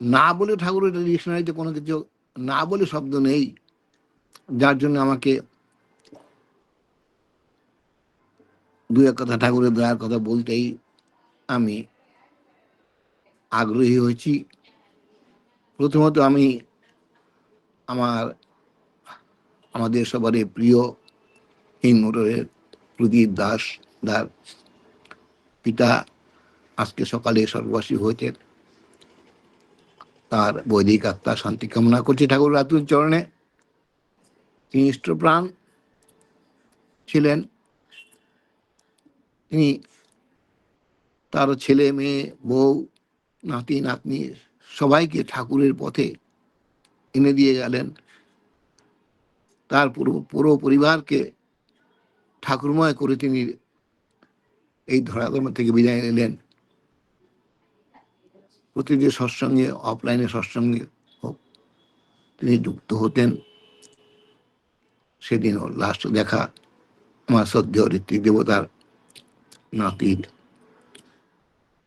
না বলে ঠাকুরের ডিকশনারিতে কোনো কিছু, না বলে শব্দ নেই, যার জন্য আমাকে দু এক কথা ঠাকুরের দয়ার কথা বলতেই আমি আগ্রহী হয়েছি। প্রথমত আমি আমার, আমাদের সবারই প্রিয় হিন্দুরের প্রদীপ দাস দার পিতা আজকে সকালে স্বর্গবাসী হয়েছেন। তার বৈদিক আত্মা শান্তি কামনা করছি। ঠাকুর রাতুর চরণে তিনি ইষ্টপ্রাণ ছিলেন। তিনি তার ছেলে, মেয়ে, বউ, নাতি, নাতনি সবাইকে ঠাকুরের পথে এনে দিয়ে গেলেন। তার পুরো পুরো পরিবারকে ঠাকুরময় করে তিনি এই ধরাধর্ম থেকে বিদায় নিলেন। প্রতিটি সৎসঙ্গে অফলাইনে সৎসঙ্গে হোক, তিনি যুক্ত হতেন। সেদিনও লাস্ট দেখা, আমার সদ্য ঋত্বিক দেবতার নাতির।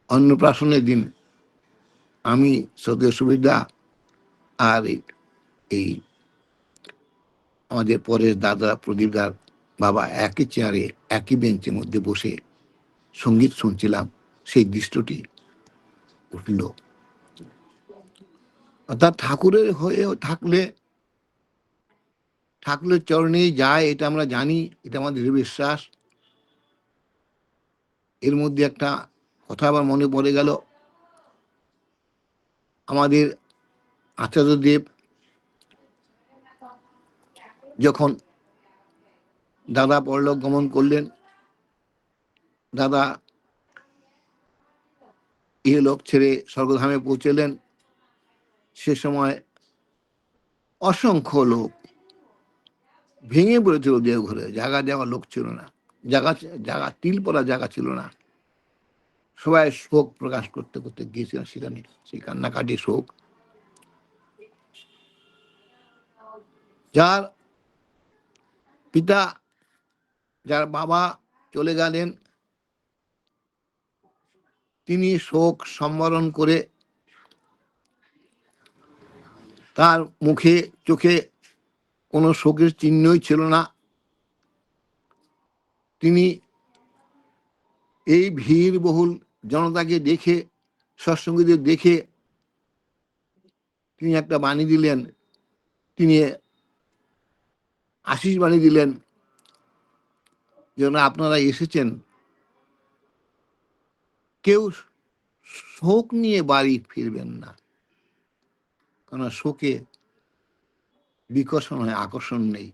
অন্নপ্রাশনের দিন আমি সদ্য সুবিধা আর এই আমাদের পরের দাদা প্রদীপদার বাবা একই চেয়ারে একই বেঞ্চের মধ্যে বসে সংগীত শুনছিলাম। সেই দৃশ্যটি উঠল। অর্থাৎ ঠাকুরের হয়ে থাকলে, ঠাকুরের চরণে যায়, এটা আমরা জানি, এটা আমাদের বিশ্বাস। এর মধ্যে একটা কথা আবার মনে পড়ে গেল। আমাদের আচার্যদেব যখন দাদা পরলোক গমন করলেন, দাদা ইহলোক ছেড়ে স্বর্গধামে পৌঁছলেন। সময় অসংখ্য লোক ভেঙে পড়েছিল দেওঘরে জায়গা দেওয়া লোক ছিল না। জায়গা জায়গা তিল পড়া জায়গা ছিল না। সবাই শোক প্রকাশ করতে করতে গিয়েছিলেন সেখানে। সেই কান্নাকাটি শোক। যার পিতা, যার বাবা চলে গেলেন, তিনি শোক সম্বরণ করে তার মুখে, চোখে কোনো শোকের চিহ্নই ছিল না। তিনি এই ভিড় বহুল জনতাকে দেখে, সৎসঙ্গীদের দেখে তিনি একটা বাণী দিলেন। তিনি আশিস বাণী দিলেন যেন আপনারা এসেছেন। কেউ শোক নিয়ে বাড়ি ফিরবেন না। কেন শোকে বিকর্ষণ হয়, আকর্ষণ নেই।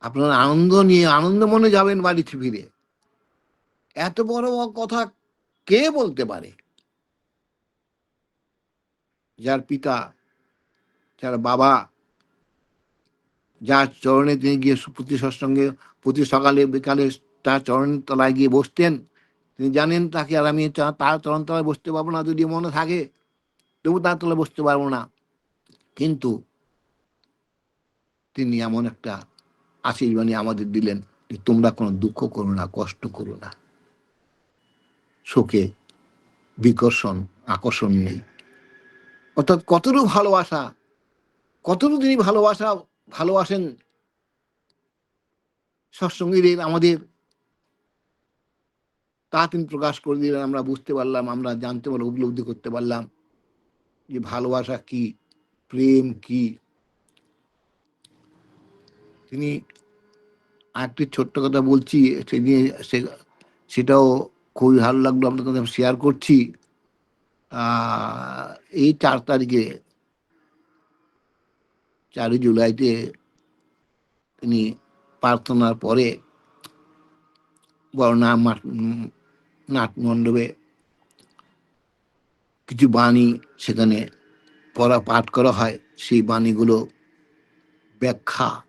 আপনারা আনন্দ নিয়ে, আনন্দ মনে যাবেন বাড়িতে ফিরে। এত বড় কথা কে বলতে পারে? যার পিতা, যার বাবা, যার চরণে তিনি গিয়ে প্রতি সৎসঙ্গে, প্রতি সকালে, বিকালে তার চরণের তলায় গিয়ে বসতেন, তিনি জানেন তাকে আর আমি তার চরণ তলায় বসতে পারব না, যদি মনে থাকে, তবু তার তলায় বসতে পারব না। কিন্তু তিনি এমন একটা আশীর্বাণী আমাদের দিলেন যে তোমরা কোনো দুঃখ করো না, কষ্ট করো না। শোকে বিকর্ষণ, আকর্ষণ নেই। অর্থাৎ কতটুকু ভালোবাসা, কতটুকু তিনি ভালোবাসা, ভালোবাসেন সৎসঙ্গীদের আমাদের তা তিনি প্রকাশ করে দিলেন, আমরা বুঝতে পারলাম, আমরা জানতে পারলাম, উপলব্ধি করতে পারলাম যে ভালোবাসা কি। প্রেম কি? তিনি আরেকটি ছোট্ট কথা বলছি, সে নিয়ে সে, সেটাও খুবই ভালো লাগল আপনার কাছে শেয়ার করছি। এই চার তারিখে, চারই জুলাইতে তিনি প্রার্থনার পরে বড় নাম নাট মণ্ডপে কিছু বাণী সেখানে পড়া, পাঠ করা হয়, সেই বাণীগুলো ব্যাখ্যা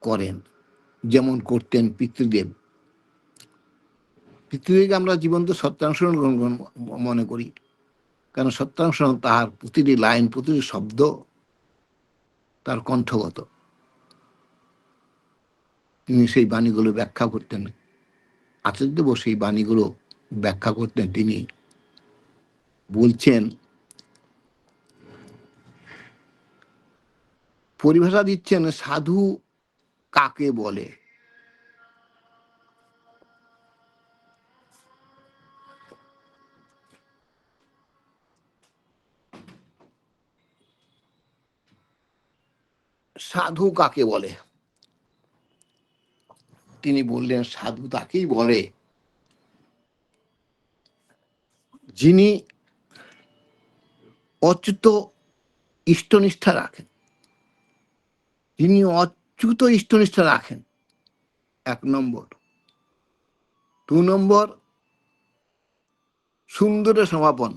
করেন। যেমন করতেন পিতৃদেব। পিতৃদেবকে আমরা জীবন্ত সত্যাংশ মনে করি। কারণ সত্যাংশ তাহার প্রতিটি লাইন, প্রতিটি শব্দ তার কণ্ঠগত। তিনি সেই বাণীগুলো ব্যাখ্যা করতেন। আচার্যদেব সেই বাণীগুলো ব্যাখ্যা করতেন তিনি। বলছেন, পরিভাষা দিচ্ছেন সাধু কাকে বলে? সাধু কাকে বলে? তিনি বললেন, সাধু তাকেই বলে যিনি অচ্যুত ইষ্টনিষ্ঠা রাখেন। তিনি অচ্যুত ইষ্টনিষ্ঠা রাখেন, এক নম্বর। দু নম্বর সুন্দর সমাপন।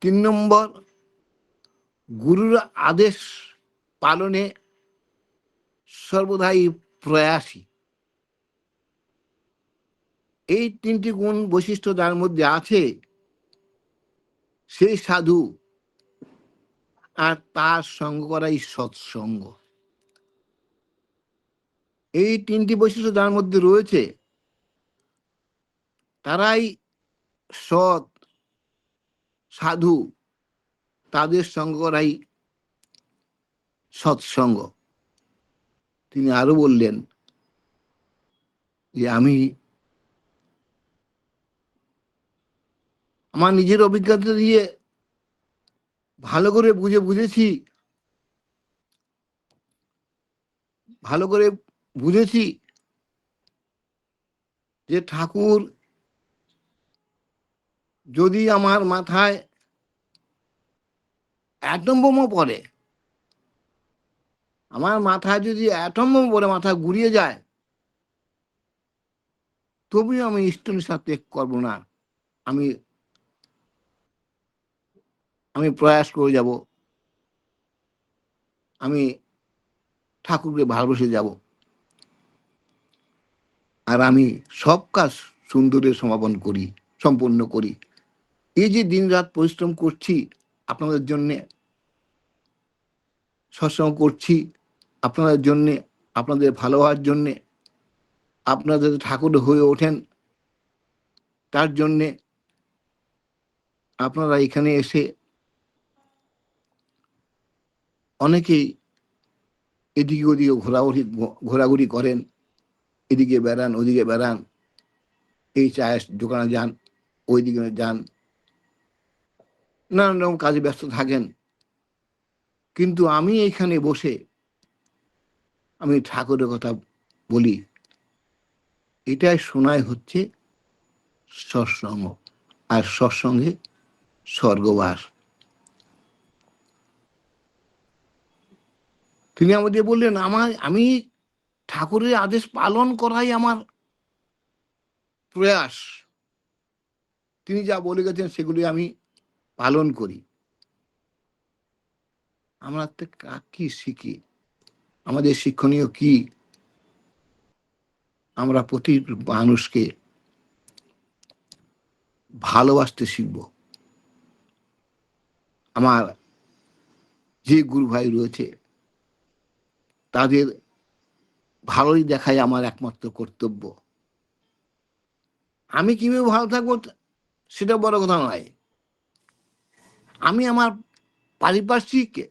তিন নম্বর, গুরুর আদেশ পালনে সর্বদাই প্রয়াসী। এই তিনটি গুণ বৈশিষ্ট্য যার মধ্যে আছে সেই সাধু আর তার সঙ্গ করাই সৎসঙ্গ। এই তিনটি বৈশিষ্ট্য যার মধ্যে রয়েছে, তারাই সৎ সাধু, তাদের সঙ্গ করাই সৎসঙ্গ। তিনি আরও বললেন যে, আমি আমার নিজের অভিজ্ঞতা দিয়ে ভালো করে বুঝে বুঝেছি। ভালো করে বুঝেছি যে ঠাকুর যদি আমার মাথায় অ্যাটম বোমও পড়ে, আমার মাথায় যদি অ্যাটম বোম পড়ে, মাথা ঘুরিয়ে যায়, তবুও আমি ইষ্টনের সাথে করব না। আমি আমি প্রয়াস করে যাব। আমি ঠাকুরকে ভালোবেসে যাব। আর আমি সব কাজ সুন্দরের সমাপন করি সম্পূর্ণ করি। এই যে দিন রাত পরিশ্রম করছি আপনাদের জন্যে, সৎসঙ্গ করছি আপনাদের জন্যে, আপনাদের ভালো হওয়ার জন্যে, আপনাদের ঠাকুর হয়ে ওঠেন, তার জন্যে আপনারা এখানে এসে অনেকেই এদিকে ওদিকে ঘোরাঘুরি ঘোরাঘুরি করেন, এদিকে বেড়ান, ওদিকে বেড়ান, এই চায়ের দোকানে যান ওই দিকে যান। নানান রকম কাজে ব্যস্ত থাকেন। কিন্তু আমি এখানে বসে আমি ঠাকুরের কথা বলি। এটাই শোনায় হচ্ছে সৎসঙ্গ, আর সৎসঙ্গে স্বর্গবাস। তিনি আমাদের বললেন আমার আমি ঠাকুরের আদেশ পালন করাই আমার প্রয়াস। তিনি যা বলে গেছেন, সেগুলি আমি পালন করি। আমরা তো কি শিখি? আমাদের শিক্ষণীয় কি? আমরা প্রতি মানুষকে ভালোবাসতে শিখব। আমার যে গুরু ভাই রয়েছে তাদের ভালোই দেখাই আমার একমাত্র কর্তব্য। আমি কীভাবে ভালো থাকব সেটা বড় কথা নয়। আমি আমার পারিপার্শ্বিককে,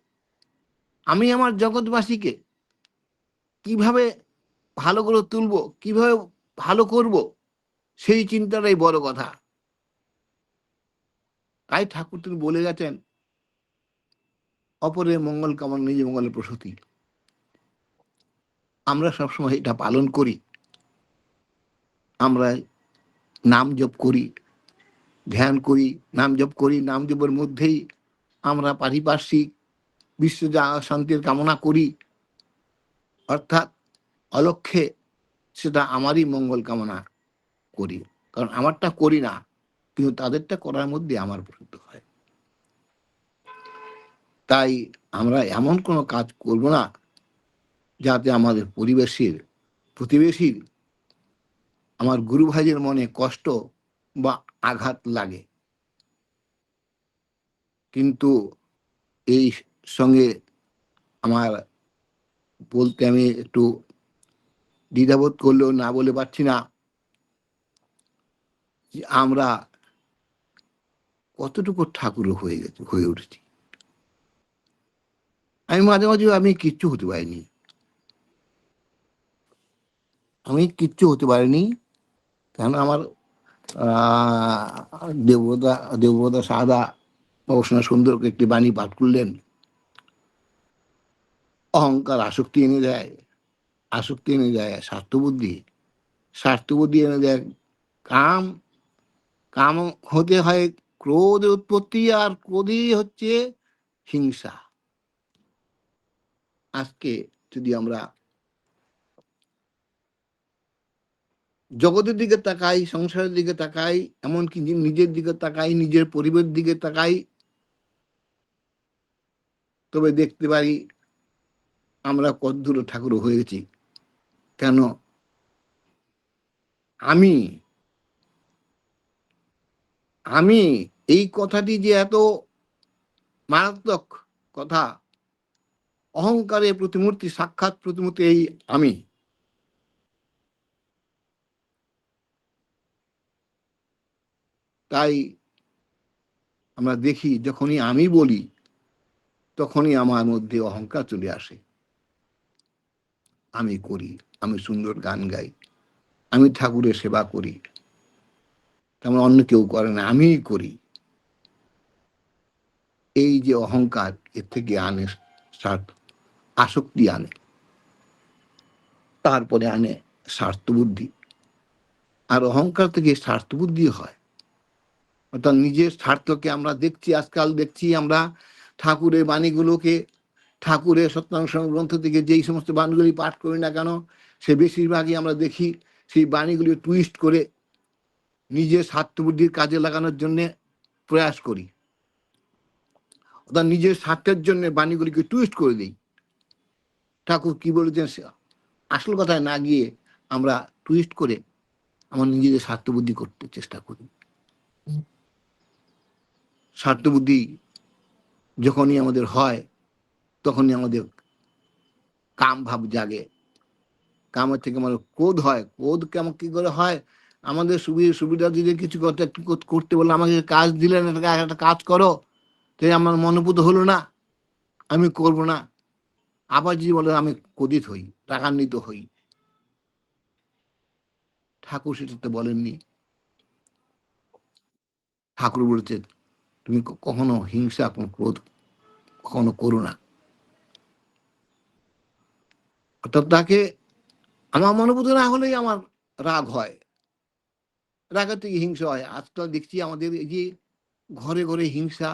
আমি আমার জগৎবাসীকে কীভাবে ভালো করে তুলব, কীভাবে ভালো করব, সেই চিন্তাটাই বড় কথা। তাই ঠাকুর তিনি বলে গেছেন, অপরের মঙ্গল কামন নিজে মঙ্গলের প্রসূতি। আমরা সবসময় এটা পালন করি। আমরা নাম জপ করি, ধ্যান করি, নাম জপ করি, নাম জপের মধ্যেই আমরা পারিপার্শ্বিক বিশ্ব শান্তির কামনা করি। অর্থাৎ অলক্ষে সেটা আমারই মঙ্গল কামনা করি। কারণ আমারটা করি না, কিন্তু তাদেরটা করার মধ্যে আমার প্রসিদ্ধ হয়। তাই আমরা এমন কোনো কাজ করব না যাতে আমাদের পরিবেশের প্রতিবেশীর আমার গুরু ভাইয়ের মনে কষ্ট বা আঘাত লাগে। কিন্তু এই সঙ্গে আমার বলতে আমি একটু দ্বিধাবোধ করলেও না বলে পারছি না যে আমরা কতটুকু ঠাকুর হয়ে গেছে, হয়ে উঠেছি। আমি মাঝে মাঝে আমি কিচ্ছু হতে পারিনি। আমি কিচ্ছু হতে পারিনি। কেন আমার দেবতা দেবতা সাদা অবসনা সুন্দর একটি বাণী পাঠ করলেন। অহংকার আসক্তি এনে দেয়, আসক্তি এনে দেয় স্বার্থবুদ্ধি। স্বার্থবুদ্ধি এনে দেয় কাম কাম হতে হয় ক্রোধের উৎপত্তি আর ক্রোধই হচ্ছে হিংসা। আজকে যদি আমরা জগতের দিকে তাকাই, সংসারের দিকে তাকাই, এমনকি নিজের দিকে তাকাই, নিজের পরিবারের দিকে তাকাই, তবে দেখতে পারি আমরা কদ্দূর ঠাকুর হয়েছি কেন? আমি আমি এই কথাটি যে এত মারাত্মক কথা, অহংকারের প্রতিমূর্তি, সাক্ষাৎ প্রতিমূর্তি এই আমি। তাই আমরা দেখি যখনই আমি বলি, তখনই আমার মধ্যে অহংকার চলে আসে। আমি করি, আমি সুন্দর গান গাই, আমি ঠাকুরের সেবা করি। তেমন অন্য কেউ করে না, আমিই করি। এই যে অহংকার, এর থেকে আনে স্বার্থ আসক্তি আনে। তারপরে আনে স্বার্থ বুদ্ধি আর অহংকার থেকে স্বার্থ বুদ্ধি হয়। অর্থাৎ নিজের স্বার্থকে আমরা দেখছি, আজকাল দেখছি আমরা ঠাকুরের বাণীগুলোকে, ঠাকুরের সত্যাংশ গ্রন্থ থেকে যেই সমস্ত বাণীগুলি পাঠ করি না কেন, সে বেশিরভাগই আমরা দেখি সেই বাণীগুলি টুইস্ট করে নিজের স্বার্থবুদ্ধির কাজে লাগানোর জন্য প্রয়াস করি। অর্থাৎ নিজের স্বার্থের জন্য বাণীগুলিকে টুইস্ট করে দিই। ঠাকুর কি বলেছেন আসল কথায় না গিয়ে আমরা টুইস্ট করে আমার নিজেদের স্বার্থবুদ্ধি করতে চেষ্টা করি। স্বার্থবুদ্ধি যখনই আমাদের হয়, তখনই আমাদের কাম ভাব জাগে। কামের থেকে আমাদের ক্রোধ হয়। ক্রোধ কেমন কি করে হয়? আমাদের সুবিধা সুবিধা দিলে কিছু করতে করতে বললে আমাকে কাজ দিলেন একটা একটা কাজ করো। তাই আমার মনোভূত হলো না। আমি করব না। আবার যদি বলে আমি ক্রোধিত হই, রাগান্বিত হই। ঠাকুর সেটা তো বলেননি। ঠাকুর বলেছে তুমি কখনো হিংসা কোনো ক্রোধ কখনো করো না। অর্থাৎ তাকে আমার মনোভূত না হলেই আমার রাগ হয়। রাগের থেকে হিংসা হয়। আজকাল দেখছি আমাদের এই যে ঘরে ঘরে হিংসা,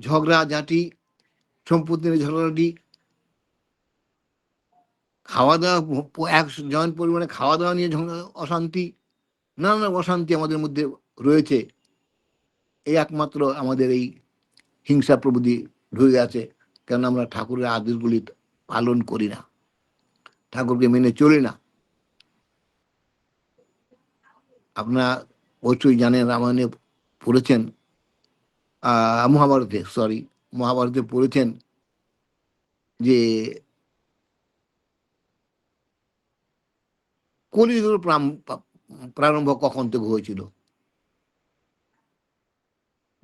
ঝগড়া, ঝাঁটি সম্পত্তি ঝগড়াটি খাওয়া দাওয়া এক জয়েন্ট পরিমাণে খাওয়া দাওয়া নিয়ে অশান্তি, নানা অশান্তি আমাদের মধ্যে রয়েছে। এই একমাত্র আমাদের এই হিংসা প্রবৃতি ঢুকে আছে কেন আমরা ঠাকুরের আদেশগুলি পালন করি না, ঠাকুরকে মেনে চলি না। আপনারা অবশ্যই জানেন, রামায়ণে পড়েছেন মহাভারতে সরি মহাভারতে পড়েছেন যে কলিযুগের প্রারম্ভ কখন থেকে হয়েছিল?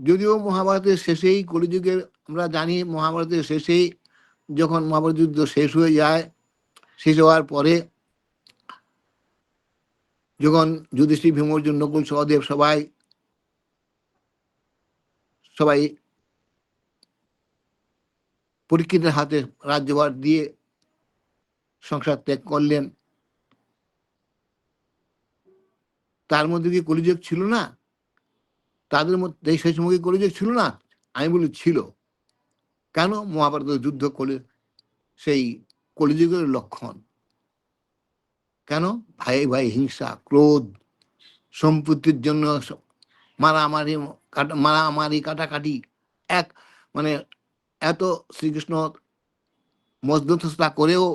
যদিও মহাভারতের শেষেই কলিযুগের, আমরা জানি মহাভারতের শেষেই যখন মহাভারত যুদ্ধ শেষ হয়ে যায়, শেষ হওয়ার পরে যখন যুধিষ্ঠির, ভীমর্জুন, নকুল, সহদেব সবাই সবাই পরীক্ষিতের হাতে রাজ্যভার দিয়ে সংসার ত্যাগ করলেন। তার মধ্যে কি কলিযুগ ছিল না? তাদের মধ্যে সেই সময় কি কলিযুগ ছিল না, আমি বলি ছিল। কেন মহাভারত যুদ্ধ করে সেই কলিযুগের লক্ষণ? কেন? ভাই ভাই হিংসা, ক্রোধ, সম্পত্তির জন্য মারামারি, কাটা, মারামারি, কাটাকাটি, এক মানে এত শ্রীকৃষ্ণ মধ্যস্থতা করেও,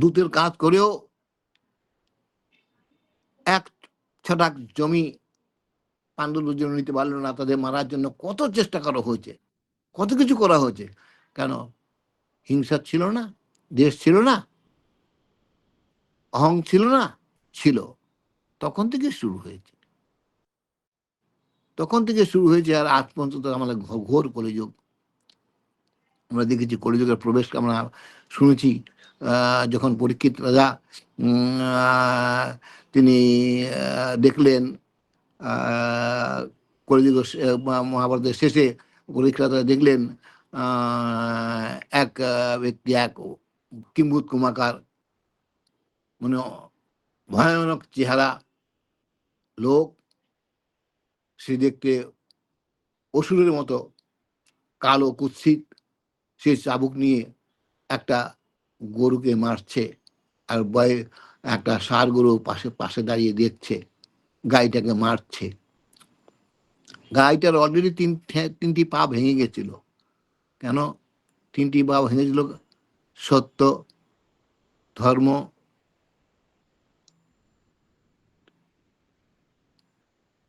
দূতের কাজ করেও, এক ছটাক জমি পাণ্ডুর জন্য নিতে পারল না, তাদের মারার জন্য কত চেষ্টা করা হয়েছে, কত কিছু করা হয়েছে। কেন? হিংসা ছিল না, দেশ ছিল না, অহং ছিল না, ছিল। তখন থেকে শুরু হয়েছে। তখন থেকে শুরু হয়েছে আর আজ পর্যন্ত আমাদের ঘোর কলিযুগ। আমরা দেখেছি কলিযুগের প্রবেশ আমরা শুনেছি যখন পরীক্ষিত রাজা তিনি দেখলেন কলিযুগ মহাভারতের শেষে রাজা দেখলেন এক ব্যক্তি, এক কিম্বুত কুমাকার মানে ভয়ানক চেহারা লোক, সে দেখতে অসুরের মতো কালো কুৎসিত। সে চাবুক নিয়ে একটা গরুকে মারছে আর বয়ে একটা সার গরু পাশে পাশে দাঁড়িয়ে দেখছে। গাইটাকে মারছে। গাইটার অলরেডি তিন তিনটি পা ভেঙে গেছিল। কেন? তিনটি পা ভেঙেছিল সত্য, ধর্ম,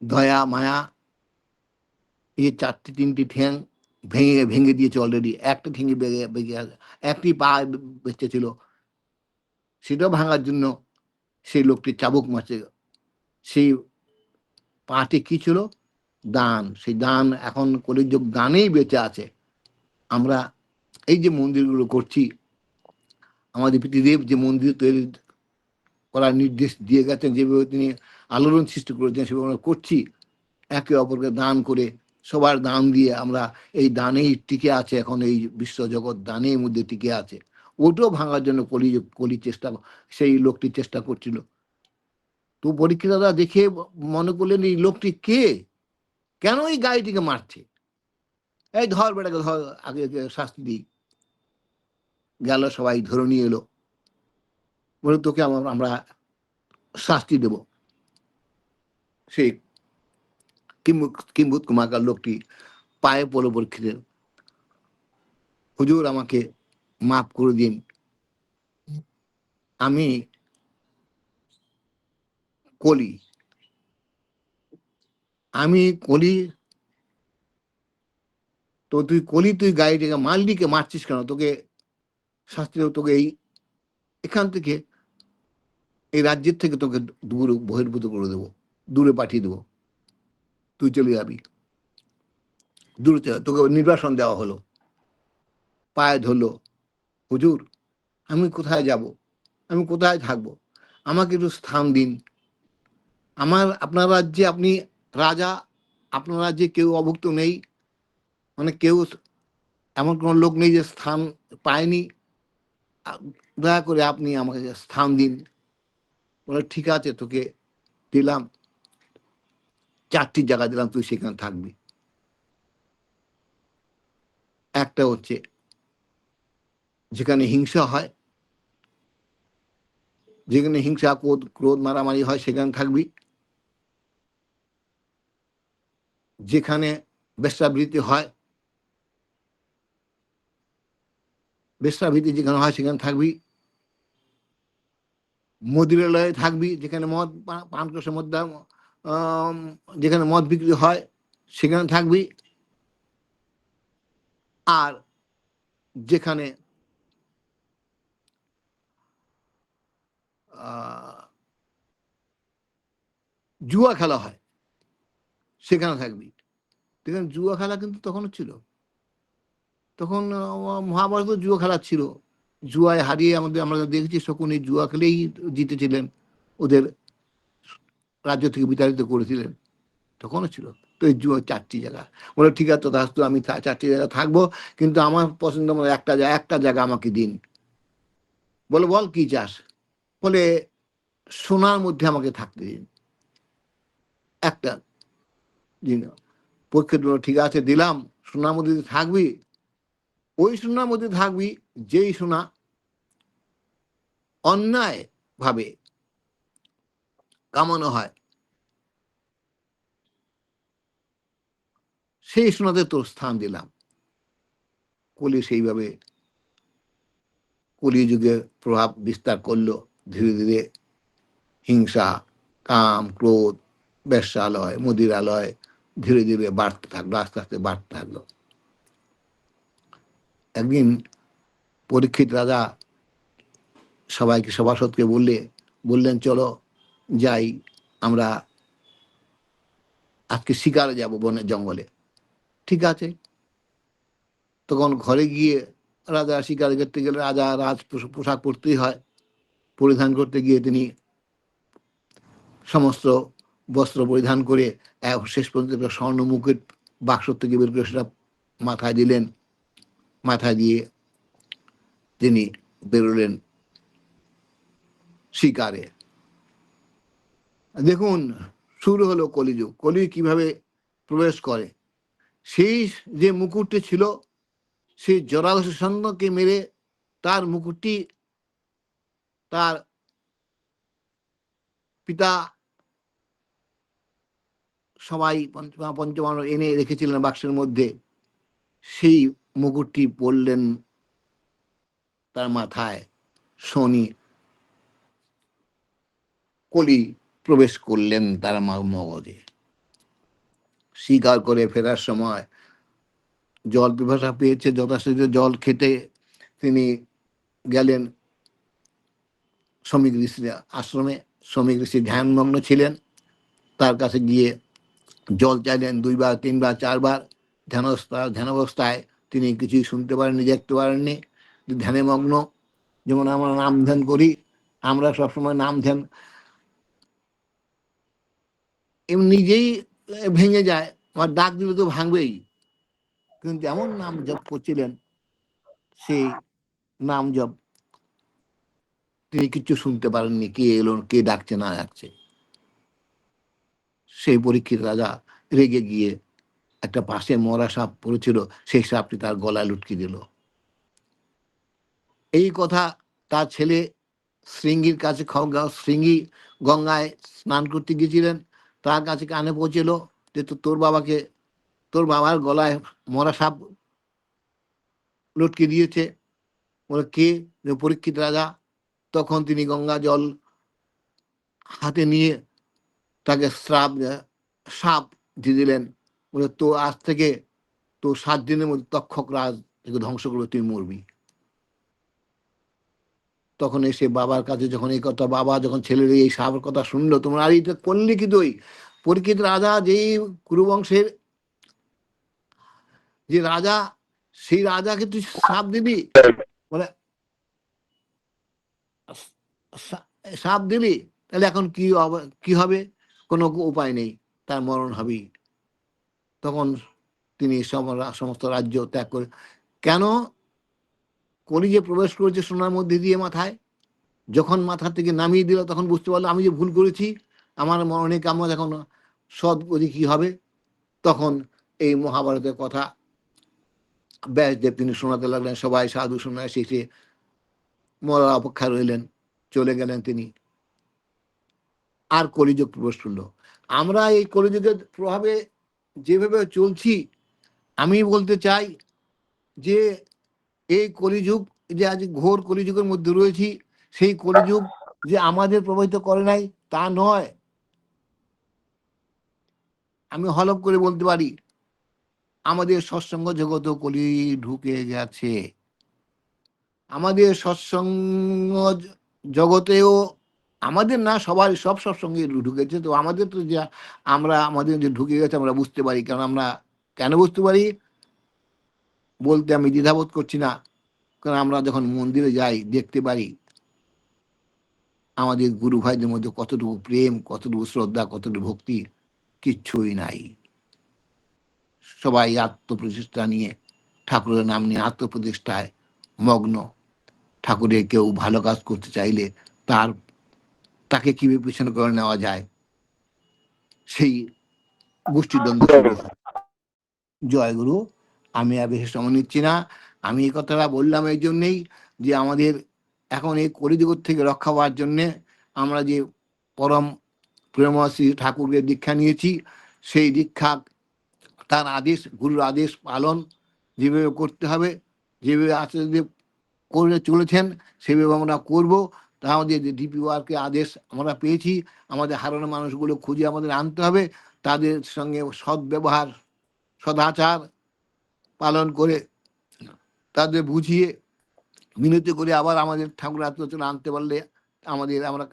দয়া, মায়া, এই চারটি, তিনটি ঠ্যাং ভেঙে ভেঙে দিয়েছে অলরেডি একটা ঠেঙে বেগে আছে। একটি পা বেঁচে ছিল সেটাও ভাঙার জন্য সেই লোকটি চাবুক মারছে। সেই পাটি কি ছিল? দান। সেই দান এখন কলিযুগ দানেই বেঁচে আছে। আমরা এই যে মন্দিরগুলো করছি, আমাদের পৃথিবীদেব যে মন্দির তৈরি করার নির্দেশ দিয়ে গেছেন, যেভাবে তিনি আলোড়ন সৃষ্টি করেছেন, সেভাবে আমরা করছি। একে অপরকে দান করে সবার দান দিয়ে আমরা এই দানেই টিকে আছে। এখন এই বিশ্বজগৎ দানের মধ্যে টিকে আছে। ওটাও ভাঙার জন্য কলি কলি চেষ্টা সেই লোকটি চেষ্টা করছিল। তো পরীক্ষিতারা দেখে মনে করলেন এই লোকটি কে? কেন এই গাড়িটিকে মারছে? এই ধর বেটাকে, ধর আগে শাস্তি দিই। গেল, সবাই ধরে নিয়ে এলো। বলে তোকে আমরা শাস্তি দেব। সেই কিম্বুত কুমাকার লোকটি পায়ে পড়ে পরীক্ষিতের। হুজুর আমাকে মাফ করে দিন। আমি কলি। আমি কলি, তো তুই কলি, তুই গাড়িটাকে মালডিকে মারছিস কেন? তোকে শাস্তি তোকে এই, এখান থেকে, এই রাজ্যের থেকে তোকে দূরে, বহির্ভূত করে দেবো, দূরে পাঠিয়ে দেবো। তুই চলে যাবি। দূরে তোকে নির্বাসন দেওয়া হলো। পায়ে ধরলো, হুজুর, আমি কোথায় যাব? আমি কোথায় থাকব? আমাকে একটু স্থান দিন। আমার, আপনার রাজ্যে আপনি রাজা, আপনার রাজ্যে কেউ অভুক্ত নেই মানে কেউ এমন কোনো লোক নেই যে স্থান পায়নি। দয়া করে আপনি আমাকে স্থান দিন। বলে, ঠিক আছে, তোকে দিলাম। চারটি জায়গা দিলাম, তুই সেখানে থাকবি। একটা হচ্ছে, যেখানে হিংসা হয়, যেখানে হিংসা, ক্রোধ ক্রোধ মারামারি হয়, সেখানে থাকবি। যেখানে বেশ্যাবৃত্তি হয়, বেশ্যাবৃত্তি যেখানে হয় সেখানে থাকবি। মদিরালয়ে থাকবি, যেখানে মদ পান কষের মধ্যে যেখানে মদ বিক্রি হয়, সেখানে থাকবি। আর যেখানে জুয়া খেলা হয় সেখানে থাকবি। দেখেন জুয়া খেলা কিন্তু তখনও ছিল। তখন মহাভারত জুয়া খেলা ছিল। জুয়ায় হারিয়ে আমাদের, আমরা দেখেছি, শকুনি জুয়া খেলেই জিতেছিলেন। ওদের রাজ্য থেকে বিতাড়িত করেছিলেন। তখনও ছিল। তো এই জুয়া চারটি জায়গা। বলে, ঠিক আছে তো আমি চারটি জায়গা থাকব। কিন্তু আমার পছন্দ মতো একটা জায়গা একটা জায়গা আমাকে দিন। বলে, বল, কি চাস? বলে, সোনার মধ্যে আমাকে থাকতে দিন। একটা দিন পক্ষে দিল, ঠিক আছে দিলাম সোনার মধ্যে থাকবি। ওই সোনার মধ্যে থাকবি যেই সোনা অন্যায় ভাবে কামানো হয়। সেই সোনাতে তোর স্থান দিলাম। কলি সেইভাবে কলি যুগে প্রভাব বিস্তার করল। ধীরে ধীরে হিংসা কাম ক্রোধ বেশ্যালয় মদিরালয় ধীরে ধীরে বাড়তে থাকল, আস্তে আস্তে বাড়তে থাকল। একদিন পরীক্ষিত রাজা সবাইকে, সভাসদকে বললে, বললেন, চলো যাই, আমরা আজকে শিকারে যাব বনের জঙ্গলে। ঠিক আছে। তখন ঘরে গিয়ে রাজা শিকার করতে গেলে রাজা রাজ পোশ- পোশাক পরতেই হয়। পরিধান করতে গিয়ে তিনি সমস্ত বস্ত্র পরিধান করে শেষ পর্যন্ত স্বর্ণ মুকুট বাক্স থেকে বের করে সেটা মাথায় দিলেন। মাথা দিয়ে তিনি বেরোলেন শিকারে। দেখুন, শুরু হলো কলিযুগ। কলি কীভাবে প্রবেশ করে? সেই যে মুকুটটি ছিল, সেই জরাসন্ধকে মেরে তার মুকুটটি তার পিতা সবাই পঞ্চ- পঞ্চমানব এনে রেখেছিলেন বাক্সের মধ্যে। সেই মুকুটটি পরলেন তার মাথায় শনি। কলি প্রবেশ করলেন তার মগজে শিকার করে ফেরার সময় জল পিপাসা পেয়েছে যথাশীঘ্র জল খেতে তিনি গেলেন। শ্রমিক ঋষির আশ্রমে। শ্রমিক ঋষি ধ্যানমগ্ন ছিলেন। তার কাছে গিয়ে জল চাইলেন দুইবার, তিনবার, চারবার। ধ্যানস্থা, ধ্যানাবস্থায় তিনি কিছুই শুনতে পারেননি, দেখতে পারেননি। ধ্যানে মগ্ন। যেমন আমরা নাম ধ্যান করি, আমরা সবসময় নাম ধ্যান নিজেই ভেঙে যায় আমার ডাক দিলে তো ভাঙবেই। কিন্তু এমন নাম জপ করছিলেন, সেই নাম জপ তিনি কিচ্ছু শুনতে পারেননি, কে এলো, কে ডাকছে, না ডাকছে। সেই পরীক্ষিত রাজা রেগে গিয়ে একটা পাশে মরা সাপ পড়েছিল, সেই সাপটি তার গলায় লুটকে দিল। এই কথা তার ছেলে শৃঙ্গির কাছে শৃঙ্গি গঙ্গায় স্নান করতে গিয়েছিলেন। তার কাছে কানে পৌঁছেলো যে তোর বাবাকে, তোর বাবার গলায় মরা সাপ লটকে দিয়েছে। বলে, কে? পরীক্ষিত রাজা? তখন তিনি গঙ্গা জল হাতে নিয়ে তাকে শ্রাপ সাপ দিয়ে দিলেন। বলে, তো আজ থেকে তো সাত দিনের মধ্যে তক্ষক রাজ থেকে ধ্বংস করবে, তুই মরবি। তখন এসে বাবার কাছে যখন এই কথা, বাবা যখন ছেলের এই সাপের কথা শুনলো, তোমরা আর এটা করলে কি তুই পরীক্ষিত রাজা যেই কুরুবংশের, যে রাজা, সেই রাজাকে তুই সাপ দিবি? বলে সাপ দিলি তাহলে এখন কি কি হবে? কোনো উপায় নেই, তার মরণ হবেই। তখন তিনি সম- সমস্ত রাজ্য ত্যাগ করে, কেন কলি যে প্রবেশ করেছে সোনার মধ্যে দিয়ে মাথায়? যখন মাথা থেকে নামিয়ে দিল, তখন বুঝতে পারল, আমি যে ভুল করেছি, আমার মরণে কাম্য এখন সৎ গতি কি হবে? তখন এই মহাভারতের কথা ব্যাসদেব তিনি শোনাতে লাগলেন, সবাই সাধু শোনায়, শেষে মরার অপেক্ষা রইলেন, চলে গেলেন তিনি। আর কলিযুগ প্রবেশ করল। আমরা এই কলিযুগের প্রভাবে যেভাবে চলছি, আমি বলতে চাই যে এই কলিযুগ যে আজ ঘোর কলিযুগের মধ্যে রয়েছি, সেই কলিযুগ যে আমাদের প্রভাবিত করে নাই, তা নয়। আমি হলপ করে বলতে পারি, আমাদের সৎসঙ্গ জগত কলি ঢুকে গেছে। আমাদের সৎসঙ্গ জগতেও আমাদের না সবার সব সৎসঙ্গে ঢুকেছে। তো আমাদের তো যা, আমরা আমাদের যে ঢুকে গেছে, আমরা বুঝতে পারি। কারণ আমরা কেন বুঝতে পারি? বলতে আমি দ্বিধাবোধ করছি না। কারণ আমরা যখন মন্দিরে যাই, দেখতে পারি, আমাদের গুরু ভাইদের মধ্যে কতটুকু প্রেম, কতটুকু শ্রদ্ধা, কতটুকু ভক্তি, কিচ্ছুই নাই। সবাই আত্মপ্রতিষ্ঠা নিয়ে, ঠাকুরের নাম নিয়ে আত্মপ্রতিষ্ঠায় মগ্ন। ঠাকুরের কেউ ভালো কাজ করতে চাইলে তার তাকে কীভাবে পিছনে করে নেওয়া যায়? সেই গোষ্ঠীদ্বন্দ্ব শুরু হয়। জয় গুরু, আমি আর বেশি সময় নিচ্ছি না। আমি এই কথাটা বললাম এই জন্যেই যে আমাদের এখন এই কলিযুগ থেকে রক্ষা পাওয়ার জন্যে আমরা যে পরম প্রেমশ্রী ঠাকুরকে দীক্ষা নিয়েছি, সেই দীক্ষা তার আদেশ, গুরুর আদেশ পালন যেভাবে করতে হবে, যেভাবে আচার্য করে চলেছেন, সেভাবে আমরা করব। তা আমাদের যে ডিপি ওয়ার্কের আদেশ আমরা পেয়েছি, আমাদের হারানো মানুষগুলো খুঁজে আমাদের আনতে হবে। তাদের সঙ্গে সৎ ব্যবহার সদাচার পালন করে তাদের বুঝিয়ে, মিনতি করে আবার আমাদের ঠাকুর আত্মচনা আনতে পারলে আমাদের আমরা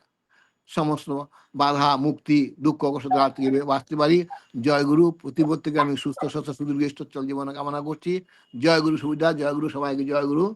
সমস্ত বাধা, মুক্তি, দুঃখ, কষ্ট থেকে বাঁচতে পারি। জয়গুরু প্রতিপদ আমি সুস্থ স্বস্থ সুদীর্ঘ চল জীবন কামনা করছি। জয়গুরু সুবিধা, জয়গুরু সবাইকে জয়গুরু।